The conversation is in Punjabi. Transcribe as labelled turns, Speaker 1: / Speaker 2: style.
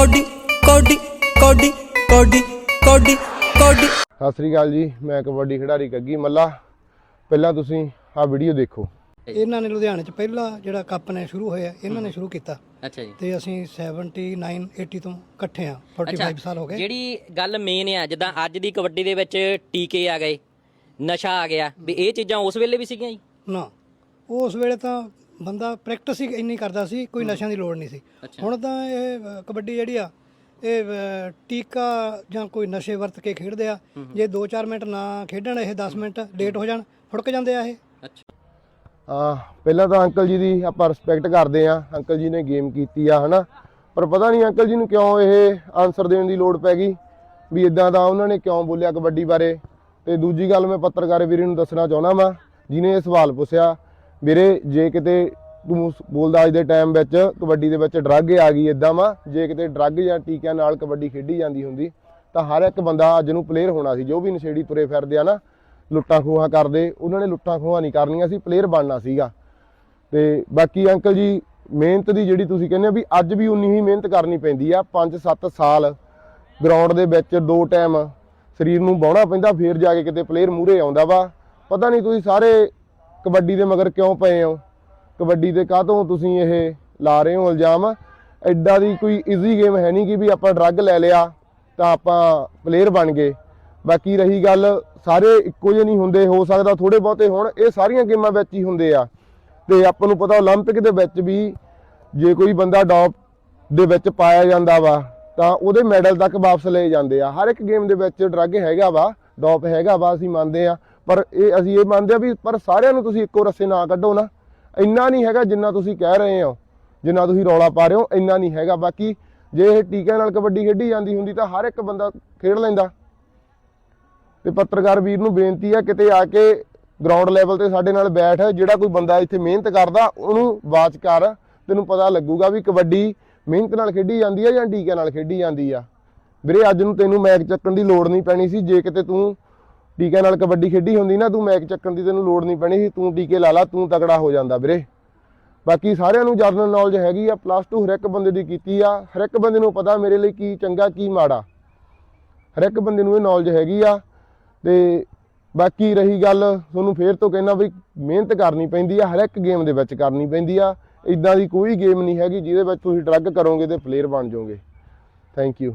Speaker 1: ਕੋਡੀ ਕੋਡੀ ਕੋਡੀ ਕੋਡੀ ਕੋਡੀ ਕੋਡੀ।
Speaker 2: ਸਤਿ ਸ੍ਰੀ ਅਕਾਲ ਜੀ ਮੈਂ ਕਬੱਡੀ ਖਿਡਾਰੀ ਗੱਗੀ ਮੱਲਾ। ਪਹਿਲਾਂ ਤੁਸੀਂ ਆਹ ਵੀਡੀਓ ਦੇਖੋ।
Speaker 3: ਇਹਨਾਂ ਨੇ ਲੁਧਿਆਣੇ 'ਚ ਪਹਿਲਾ ਜਿਹੜਾ ਕੱਪ ਨੇ ਸ਼ੁਰੂ ਹੋਇਆ ਇਹਨਾਂ ਨੇ ਸ਼ੁਰੂ ਕੀਤਾ।
Speaker 4: ਅੱਛਾ ਜੀ।
Speaker 3: ਤੇ ਅਸੀਂ 79 80 ਤੋਂ ਇਕੱਠੇ ਆ 45 ਸਾਲ ਹੋ ਗਏ।
Speaker 4: ਜਿਹੜੀ ਗੱਲ ਮੇਨ ਆ ਜਿੱਦਾਂ ਅੱਜ ਦੀ ਕਬੱਡੀ ਦੇ ਵਿੱਚ ਟੀਕੇ ਆ ਗਏ ਨਸ਼ਾ ਆ ਗਿਆ ਵੀ ਇਹ ਚੀਜ਼ਾਂ ਉਸ ਵੇਲੇ ਵੀ ਸੀਗੀਆਂ ਜੀ?
Speaker 3: ਨਾ ਉਸ ਵੇਲੇ ਤਾਂ ਬੰਦਾ ਪ੍ਰੈਕਟਿਸ ਹੀ ਇੰਨੀ ਕਰਦਾ ਸੀ ਕੋਈ ਨਸ਼ਿਆਂ ਦੀ ਲੋੜ ਨਹੀਂ ਸੀ। ਹੁਣ ਤਾਂ ਇਹ ਅ, ਕਬੱਡੀ ਜਿਹੜੀ ਆ ਇਹ ਅ, ਟੀਕਾ ਜਾਂ ਕੋਈ ਨਸ਼ੇ ਵਰਤ ਕੇ ਖੇਡਦੇ ਆ ਜੇ 2-4 ਮਿੰਟ ਨਾ ਖੇਡਣ ਇਹ 10 ਮਿੰਟ ਲੇਟ ਹੋ ਜਾਣ ਫੁੜਕ ਜਾਂਦੇ ਆ ਇਹ।
Speaker 4: ਅੱਛਾ।
Speaker 2: ਆ ਪਹਿਲਾਂ ਤਾਂ ਅੰਕਲ ਜੀ ਦੀ ਆਪਾਂ ਰਿਸਪੈਕਟ ਕਰਦੇ ਆ ਅੰਕਲ ਜੀ ਨੇ ਗੇਮ ਕੀਤੀ ਆ ਹਨਾ? ਪਰ ਪਤਾ ਨਹੀਂ ਅੰਕਲ ਜੀ ਨੂੰ ਕਿਉਂ ਇਹ ਆਨਸਰ ਦੇਣ ਦੀ ਲੋੜ ਪੈ ਗਈ ਵੀ ਇਦਾਂ ਦਾ ਉਹਨਾਂ ਨੇ ਕਿਉਂ ਬੋਲਿਆ ਕਬੱਡੀ ਬਾਰੇ? ਤੇ ਦੂਜੀ ਗੱਲ ਮੈਂ ਪੱਤਰਕਾਰ ਵੀਰੇ ਨੂੰ ਦੱਸਣਾ ਚਾਹੁੰਦਾ ਵਾਂ ਜਿਨੇ ਇਹ ਸਵਾਲ ਪੁੱਛਿਆ ਵੀਰੇ ਜੇ ਕਿਤੇ ਤੂੰ ਬੋਲਦਾ ਅੱਜ ਦੇ ਟਾਈਮ ਵਿੱਚ ਕਬੱਡੀ ਦੇ ਵਿੱਚ ਡਰੱਗ ਆ ਗਈ ਇਦਾਂ ਵਾ, ਜੇ ਕਿਤੇ ਡਰੱਗ ਜਾਂ ਟੀਕਿਆਂ ਨਾਲ ਕਬੱਡੀ ਖੇਡੀ ਜਾਂਦੀ ਹੁੰਦੀ, ਤਾਂ ਹਰ ਇੱਕ ਬੰਦਾ ਅੱਜ ਨੂੰ ਪਲੇਅਰ ਹੋਣਾ ਸੀ, ਜੋ ਵੀ ਨਸ਼ੇੜੀ ਤੁਰੇ ਫਿਰਦੇ ਆ ਨਾ, ਲੁੱਟਾਂ ਖੋਹਾਂ ਕਰਦੇ, ਉਹਨਾਂ ਨੇ ਲੁੱਟਾਂ ਖੋਹਾਂ ਨਹੀਂ ਕਰਨੀਆਂ ਸੀ ਪਲੇਅਰ ਬਣਨਾ ਸੀਗਾ। ਤੇ ਬਾਕੀ ਅੰਕਲ ਜੀ, ਮਿਹਨਤ ਦੀ ਜਿਹੜੀ ਤੁਸੀਂ ਕਹਿੰਦੇ ਆ ਵੀ ਅੱਜ ਵੀ ਉਨੀ ਹੀ ਮਿਹਨਤ ਕਰਨੀ ਪੈਂਦੀ ਆ 5-7 ਸਾਲ ਗਰਾਊਂਡ ਦੇ ਵਿੱਚ ਦੋ ਟਾਈਮ ਸਰੀਰ ਨੂੰ ਬਾਉਣਾ ਪੈਂਦਾ, ਫੇਰ ਜਾ ਕੇ ਕਿਤੇ ਪਲੇਅਰ ਮੂਰੇ ਆਉਂਦਾ ਵਾ। ਪਤਾ ਨਹੀਂ ਤੁਸੀਂ ਸਾਰੇ ਕਬੱਡੀ ਦੇ ਮਗਰ ਕਿਉਂ ਪਏ ਹੋ? ਕਬੱਡੀ ਦੇ ਕਾਹਤੋਂ ਤੁਸੀਂ ਇਹ ਲਾ ਰਹੇ ਹੋ ਇਲਜ਼ਾਮ ਐਡਾ ਦੀ ਕੋਈ ਈਜ਼ੀ ਗੇਮ ਹੈ ਨਹੀਂ ਕਿ ਵੀ ਆਪਾਂ ਡਰੱਗ ਲੈ ਲਿਆ ਤਾਂ ਆਪਾਂ ਪਲੇਅਰ ਬਣ ਗਏ ਬਾਕੀ ਰਹੀ ਗੱਲ ਸਾਰੇ ਇੱਕੋ ਜਿਹੇ ਨਹੀਂ ਹੁੰਦੇ ਹੋ ਸਕਦਾ ਥੋੜੇ ਬਹੁਤੇ ਹੋਣ ਇਹ ਸਾਰੀਆਂ ਗੇਮਾਂ ਵਿੱਚ ਹੀ ਹੁੰਦੇ ਆ ਤੇ ਆਪਾਂ ਨੂੰ ਪਤਾ 올림픽 ਦੇ ਵਿੱਚ ਵੀ ਜੇ ਕੋਈ ਬੰਦਾ ਡੌਪ ਦੇ ਵਿੱਚ ਪਾਇਆ ਜਾਂਦਾ ਵਾ ਤਾਂ ਉਹਦੇ ਮੈਡਲ ਤੱਕ ਵਾਪਸ ਲਏ ਜਾਂਦੇ ਆ ਹਰ ਇੱਕ ਗੇਮ ਦੇ ਵਿੱਚ ਡਰੱਗ ਹੈਗਾ ਵਾ ਡੌਪ ਹੈਗਾ ਵਾ ਅਸੀਂ ਮੰਨਦੇ ਆ ਪਰ ਇਹ ਅਸੀਂ ਇਹ ਮੰਨਦੇ ਆ ਵੀ ਪਰ ਸਾਰਿਆਂ ਨੂੰ ਤੁਸੀਂ ਇੱਕੋ ਰਸੇ ਨਾ ਕੱਢੋ ਨਾ ਇੰਨਾ ਨਹੀਂ ਹੈਗਾ ਜਿੰਨਾ ਤੁਸੀਂ ਕਹਿ ਰਹੇ ਹੋ, ਜਿੰਨਾ ਤੁਸੀਂ ਰੌਲਾ ਪਾ ਰਹੇ ਹੋ, ਇੰਨਾ ਨਹੀਂ ਹੈਗਾ। ਬਾਕੀ ਜੇ ਇਹ ਟੀਕਿਆਂ ਨਾਲ ਕਬੱਡੀ ਖੇਡੀ ਜਾਂਦੀ ਹੁੰਦੀ ਤਾਂ ਹਰ ਇੱਕ ਬੰਦਾ ਖੇਡ ਲੈਂਦਾ। ਤੇ ਪੱਤਰਕਾਰ ਵੀਰ ਨੂੰ ਬੇਨਤੀ ਆ ਕਿਤੇ ਆ ਕੇ ਗਰਾਊਂਡ ਲੈਵਲ ਤੇ ਸਾਡੇ ਨਾਲ ਬੈਠ, ਜਿਹੜਾ ਕੋਈ ਬੰਦਾ ਇੱਥੇ ਮਿਹਨਤ ਕਰਦਾ, ਉਹਨੂੰ ਵਾਚ ਕਰ, ਤੈਨੂੰ ਪਤਾ ਲੱਗੂਗਾ ਵੀ ਕਬੱਡੀ ਮਿਹਨਤ ਨਾਲ ਖੇਡੀ ਜਾਂਦੀ ਆ ਜਾਂ ਟੀਕਿਆਂ ਨਾਲ ਖੇਡੀ ਜਾਂਦੀ ਆ। ਵੀਰੇ, ਅੱਜ ਨੂੰ ਤੈਨੂੰ ਮੈਚ ਚੱਕਣ ਦੀ ਲੋੜ ਨਹੀਂ ਪੈਣੀ ਸੀ, ਜੇ ਕਿਤੇ ਤੂੰ ਟੀਕਿਆਂ ਨਾਲ ਕਬੱਡੀ ਖੇਡੀ ਹੁੰਦੀ ਨਾ, ਤੂੰ ਮੈਚ ਚੱਕਣ ਦੀ ਤੈਨੂੰ ਲੋੜ ਨਹੀਂ ਪੈਣੀ ਸੀ, ਤੂੰ ਟੀਕੇ ਲਾ ਲਾ, ਤੂੰ ਤਕੜਾ ਹੋ ਜਾਂਦਾ ਵੀਰੇ। ਬਾਕੀ ਸਾਰਿਆਂ ਨੂੰ ਜਰਨਲ ਨੌਲੇਜ ਹੈਗੀ ਆ ਪਲੱਸ 2 ਹਰ ਇੱਕ ਬੰਦੇ ਦੀ ਕੀਤੀ ਆ। ਹਰ ਇੱਕ ਬੰਦੇ ਨੂੰ ਪਤਾ ਮੇਰੇ ਲਈ ਕੀ ਚੰਗਾ, ਕੀ ਮਾੜਾ। ਹਰ ਇੱਕ ਬੰਦੇ ਨੂੰ ਇਹ ਨੌਲੇਜ ਹੈਗੀ ਆ। ਤੇ ਬਾਕੀ ਰਹੀ ਗੱਲ, ਤੁਹਾਨੂੰ ਫੇਰ ਤੋਂ ਕਹਿਣਾ ਵੀ ਮਿਹਨਤ ਕਰਨੀ ਪੈਂਦੀ ਆ, ਹਰ ਇੱਕ ਗੇਮ ਦੇ ਵਿੱਚ ਕਰਨੀ ਪੈਂਦੀ ਆ। ਇਦਾਂ ਦੀ ਕੋਈ ਗੇਮ ਨਹੀਂ ਹੈਗੀ, ਜਿਹਦੇ ਵਿੱਚ ਤੁਸੀਂ ਡਰੱਗ ਕਰੋਗੇ ਤੇ ਪਲੇਅਰ ਬਣ ਜਾਓਗੇ। Thank you